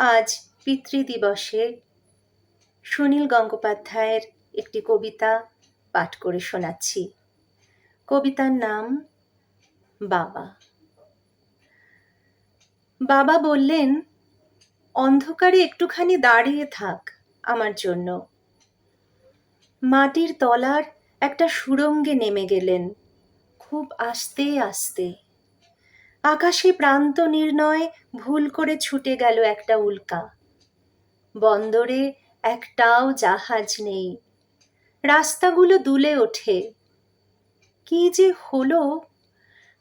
আজ পিতৃদিবসে সুনীল গঙ্গোপাধ্যায়ের একটি কবিতা পাঠ করে শোনাচ্ছি। কবিতার নাম বাবা। বাবা বললেন, অন্ধকারে একটুখানি দাঁড়িয়ে থাক আমার জন্য। মাটির তলার একটা সুড়ঙ্গে নেমে গেলেন। খুব আস্তে আস্তে আকাশে প্রান্ত নির্ণয়, ভুল করে ছুটে গেল একটা উল্কা। বন্দরে একটাও জাহাজ নেই। রাস্তাগুলো দুলে ওঠে। কি যে হলো?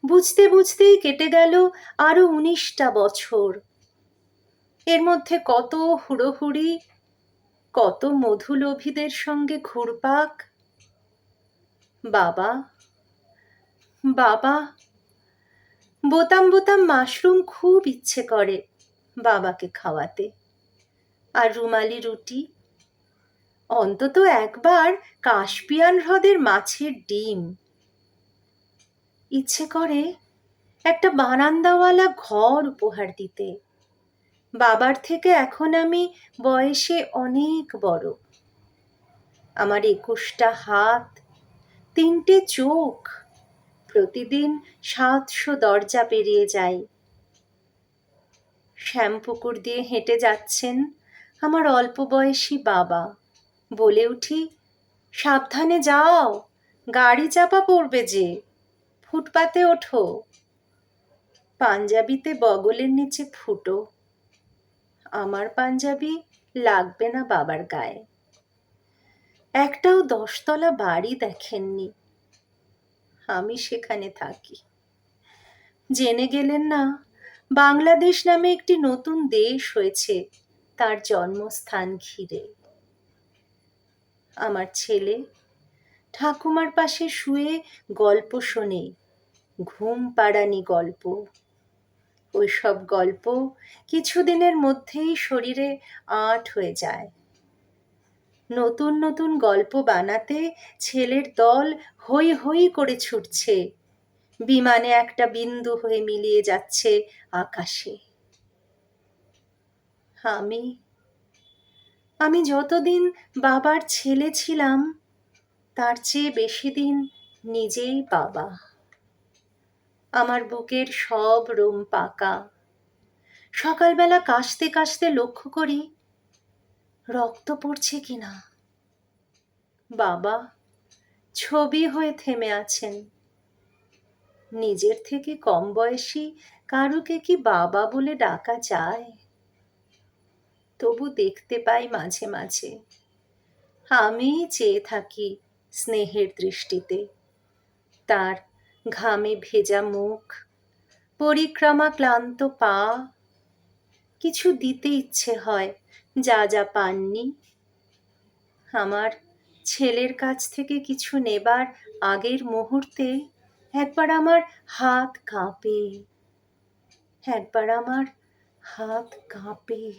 বুঝতে বুঝতেই কেটে গেল আরও উনিশটা বছর। এর মধ্যে কত হুড়োহুড়ি, কত মধুলোভীদের সঙ্গে ঘুরপাক। বাবা বাবা বোতাম বোতাম মাশরুম খুব ইচ্ছে করে বাবাকে খাওয়াতে। আর রুমালি রুটি? অন্তত একবার কাশপিয়ান হ্রদের মাছের ডিম। ইচ্ছে করে একটা বারান্দাওয়ালা ঘর উপহার দিতে। বাবার থেকে এখন আমি বয়সে অনেক বড়। আমার একুশটা হাত, তিনটে চোখ প্রতিদিন সাতশো দরজা পেরিয়ে যাই শ্যামপুকুর দিয়ে হেঁটে যাচ্ছেন আমার অল্প বয়সী বাবা। বলে উঠি, সাবধানে যাও, গাড়ি চাপা পড়বে যে, ফুটপাতে ওঠো। পাঞ্জাবিতে বগলের নিচে ফুটো। আমার পাঞ্জাবি লাগবে না বাবার গায়ে। একটাও দশতলা বাড়ি দেখেননি। আমি সেখানে থাকি। জেনে গেলেন না, বাংলাদেশ নামে একটি নতুন দেশ হয়েছে, তার জন্মস্থান ঘিরে। আমার ছেলে ঠাকুমার পাশে শুয়ে গল্প শোনে, ঘুম পাড়ানি গল্প। ওই সব গল্প কিছুদিনের মধ্যেই শরীরে আট হয়ে যায়। নতুন নতুন গল্প বানাতে ছেলের দল হই হই করে ছুটছে। বিমানে একটা বিন্দু হয়ে মিলিয়ে যাচ্ছে আকাশে। আমি আমি যতদিন বাবার ছেলে ছিলাম, তার চেয়ে বেশি দিন নিজেই বাবা। আমার বুকের সব রোম পাকা। সকালবেলা কাশতে কাশতে লক্ষ্য করি রক্ত পড়ছে কিনা? বাবা, ছবি হয়ে থেমে আছেন। নিজের থেকে কম বয়সী কারুকে কি বাবা বলে ডাকা যায়? তবু দেখতে পাই মাঝে মাঝে। আমি চেয়ে থাকি স্নেহের দৃষ্টিতে। তার ঘামে ভেজা মুখ, পরিক্রমা ক্লান্ত পা, কিছু দিতে ইচ্ছে হয় যা যা পাননি। আমার ছেলের কাছ থেকে কিছু নেবার আগের মুহূর্তে একবার আমার হাত কাঁপে। একবার আমার হাত কাঁপে।